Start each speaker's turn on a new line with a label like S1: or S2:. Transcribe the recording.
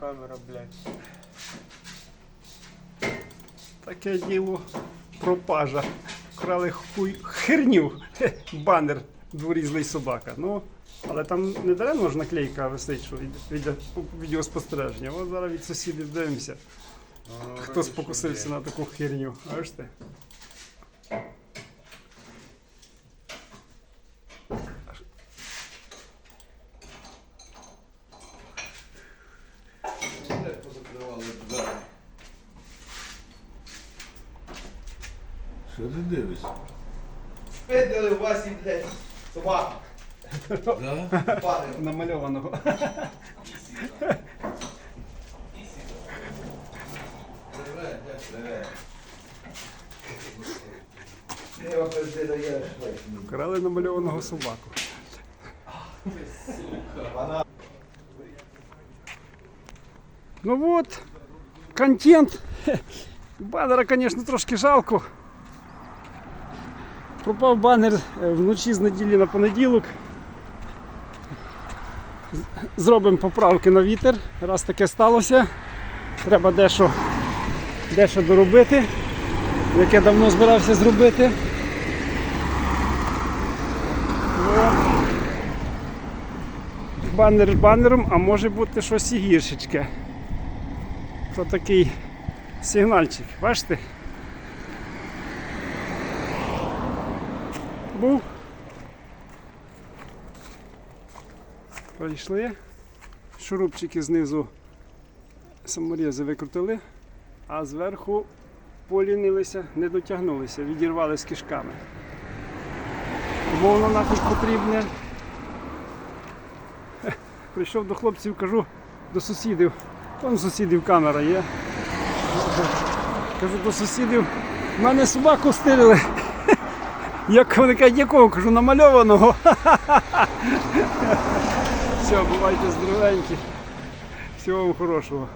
S1: Камера, блядь.
S2: Таке діло пропажа. Вкрали хуй херню. Хе, Банер дворізлий собака. Ну, але там не даремно ж наклейка висить, що від, від, відеоспостереження. От зараз від сусідів дивимося.
S1: Ну,
S2: Хто спокусився на таку херню? Бачите?
S3: Що ти дивишся?
S4: Видали у вас і, блядь, собаку.
S3: Да?
S4: Пане.
S2: Намальованого.
S3: Привет, дядь.
S4: Привет. Я його перед даєш
S2: Вкрали намальованого собаку.
S4: Вона
S2: Ну от, контент. Хе, Банера, звісно, трошки жалко. Пропав банер е, вночі з неділі на понеділок. Зробимо поправки на вітер. Раз таке сталося. Треба дещо, дещо доробити, яке давно збирався зробити. Банер банером, а може бути щось і гіршечке. То такий сигнальчик, бачите? Був. Пройшли. Шурупчики знизу саморізи викрутили, а зверху полінилися, не дотягнулися, відірвали з кишками. Тому воно нафіг потрібне. Прийшов до хлопців, кажу, до сусідів. Там сусідів камера є. Кажу до сусідів, в мене собаку стирили. Як вони кажуть, якого? Кажу, намальованого. Все, бувайте здоровенькі. Всього вам хорошого.